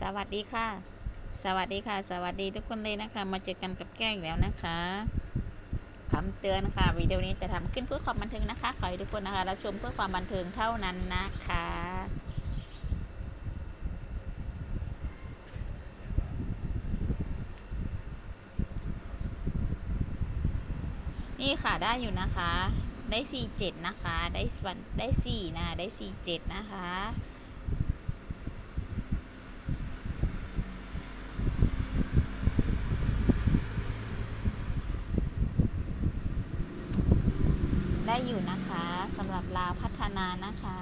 สวัสดีค่ะ สวัสดีค่ะ สวัสดีทุกคนเลยนะคะ มาเจอกันกับแก้วอีกแล้วนะคะคำเตือนค่ะวิดีโอนี้จะทำขึ้นเพื่อความบันเทิงนะคะ ขอให้ทุกคนนะคะรับชมเพื่อความบันเทิงเท่านั้นนะคะนี่ค่ะได้อยู่นะคะ ได้ 47 นะคะ ได้วันได้ 4 นะ ได้ 47 นะคะ ได้อยู่นะคะ สำหรับลาวพัฒนานะคะ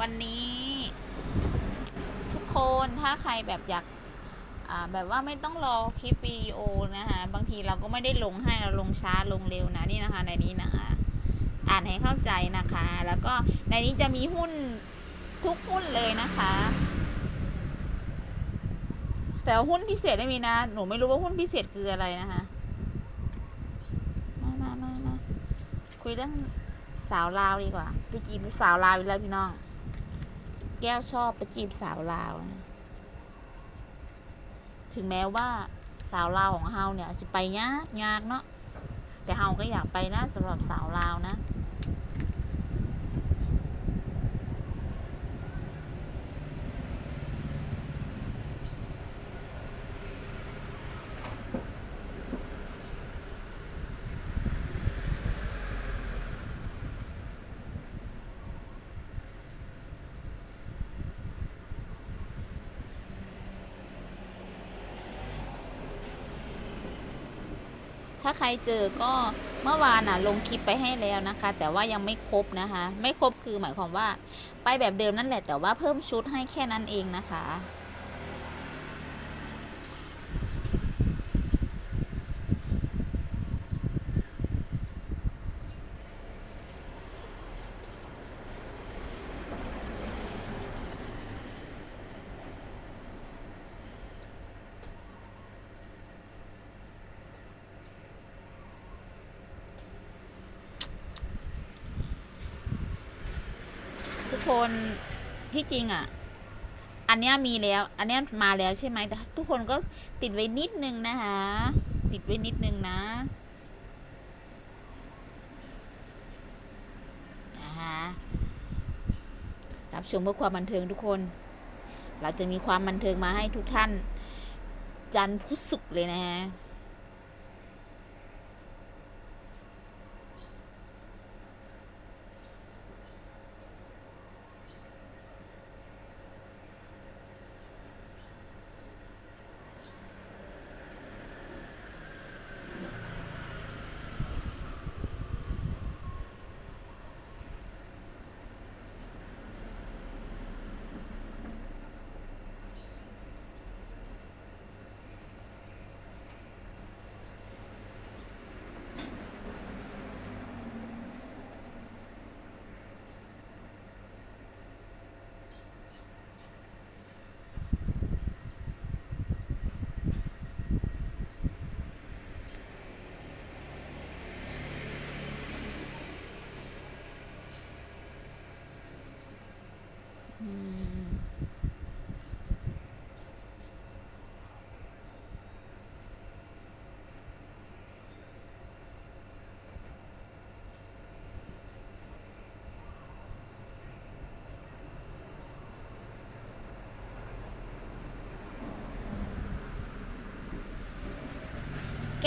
วันนี้ทุกคนถ้าใครแบบอยากแบบว่าไม่ต้องรอคลิปวิดีโอนะคะบางทีเราก็ไม่ได้ลงให้เราลงช้าลงเร็วนะนี่นะคะในนี้นะคะ อ่านให้เข้าใจนะคะ แล้วก็ในนี้จะมีหุ้นทุกหุ้นเลยนะคะ แต่หุ้นพิเศษไม่มีนะ หนูไม่รู้ว่าหุ้นพิเศษคืออะไรนะคะ มามามามาคุยเรื่องสาวลาวดีกว่า ไปจีบสาวลาวอีกแล้วพี่น้อง แก้วชอบไปจีบสาวลาวนะถึงแม้ว่าสาวลาวของเฮาเนี่ยสิไปยากยากเนาะ แต่เฮาก็อยากไปนะสำหรับสาวลาวนะ ถ้าใครเจอก็เมื่อวานน่ะลงคลิปไปให้แล้วนะคะ แต่ว่ายังไม่ครบนะคะ ไม่ครบคือหมายความว่า ไปแบบเดิมนั่นแหละแต่ว่าเพิ่มชุดให้แค่นั้นเองนะคะ คนที่จริงอะ อันเนี้ยมีแล้ว อันเนี้ยมาแล้วใช่ไหมแต่ทุกคนก็ติดไว้นิดนึงนะคะ ติดไว้นิดนึงนะนะคะรับชมเพื่อความบันเทิงทุกคน เราจะมีความบันเทิงมาให้ทุกท่าน จันทร์พุธศุกร์เลยนะฮะ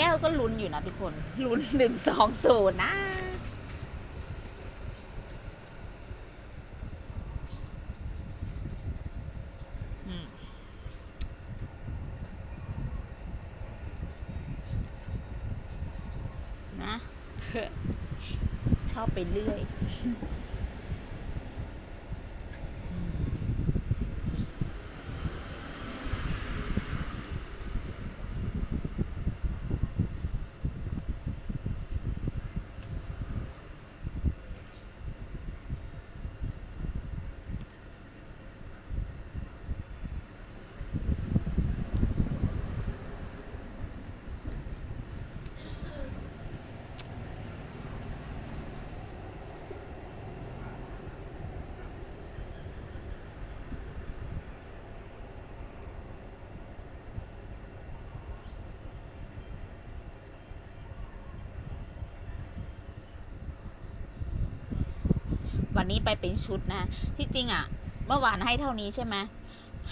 แก้วก็ลุ้นอยู่นะทุกคนลุ้นหนึ่งสองศูนย์นะอืมนะ ชอบไปเรื่อย อ นี้ไปเป็นชุดนะ ที่จริงอะเมื่อวานให้เท่านี้ใช่ไหม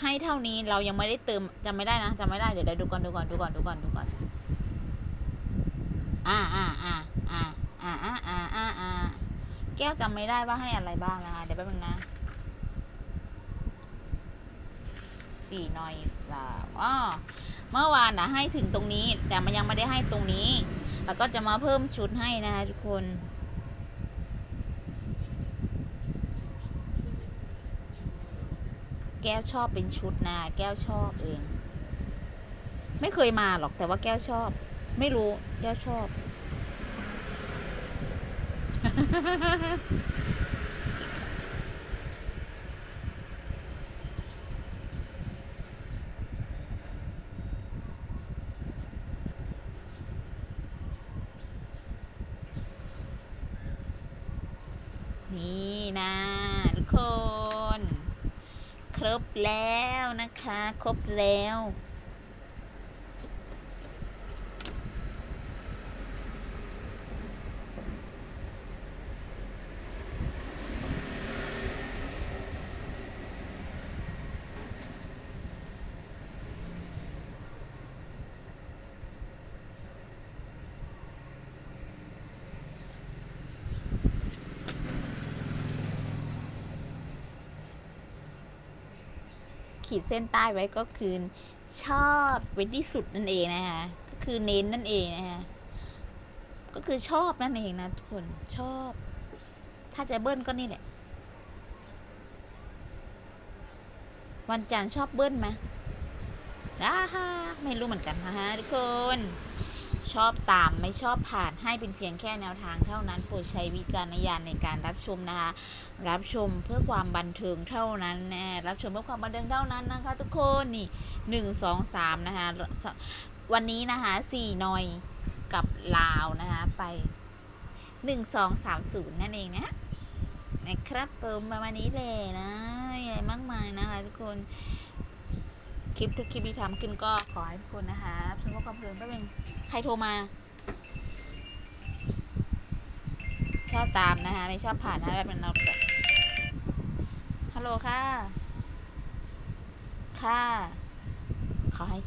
ให้เท่านี้เรายังไม่ได้เติมจำไม่ได้นะจำไม่ได้เดี๋ยวเดี๋ยวดูก่อนดูก่อนดูก่อนดูก่อนดูก่อนอ่าอ่าอ่าอ่าอ่าอ่าอ่าอ่าอ่าแก้วจำไม่ได้ว่าให้อะไรบ้างนะคะเดี๋ยวแป๊บนึงนะสี่หน่อยสามอ๋อเมื่อวานนะให้ถึงตรงนี้ แต่มันยังไม่ได้ให้ตรงนี้ แล้วก็จะมาเพิ่มชุดให้นะคะทุกคน แก้วชอบเป็นชุดนะแก้วชอบเอง ไม่เคยมาหรอกแต่ว่าแก้วชอบ ไม่รู้แก้วชอบ นี่นะ รบแล้วนะคะ ครบแล้ว ขีดเส้นใต้ไว้ก็คือชอบเป็นที่สุดนั่นเองนะคะก็คือเน้นนั่นเองนะคะก็คือชอบนั่นเองนะทุกคนชอบ ถ้าจะเบิ้ลก็นี่แหละ วันจันทร์ชอบเบิ้ลไหมอ่าฮ่าไม่รู้เหมือนกันนะฮะทุกคน ชอบตามไม่ชอบผ่านให้เป็นเพียงแค่แนวทางเท่านั้นโปรดใช้วิจารณญาณในการรับชมนะคะ รับชมเพื่อความบันเทิงเท่านั้นนะรับชมเพื่อความบันเทิงเท่านั้นนะคะ ทุกคนนี่หนึ่งสองสามนะคะวันนี้นะคะสี่หนอยกับลาวนะคะไปหนึ่งสองสามศูนย์นั่นเองนะนะครับผมประมาณนี้เลยนะอะไรมากมายนะคะทุกคนคลิปทุกคลิปที่ทำขึ้นก็ขอให้ทุกคนนะคะรับชมเพื่อความบันเทิงแป๊บนึง ใครโทรมา ชอบตามนะคะ ไม่ชอบผ่านนะแบบเป็นเราจะฮัลโหลค่ะ ค่ะ ขอให้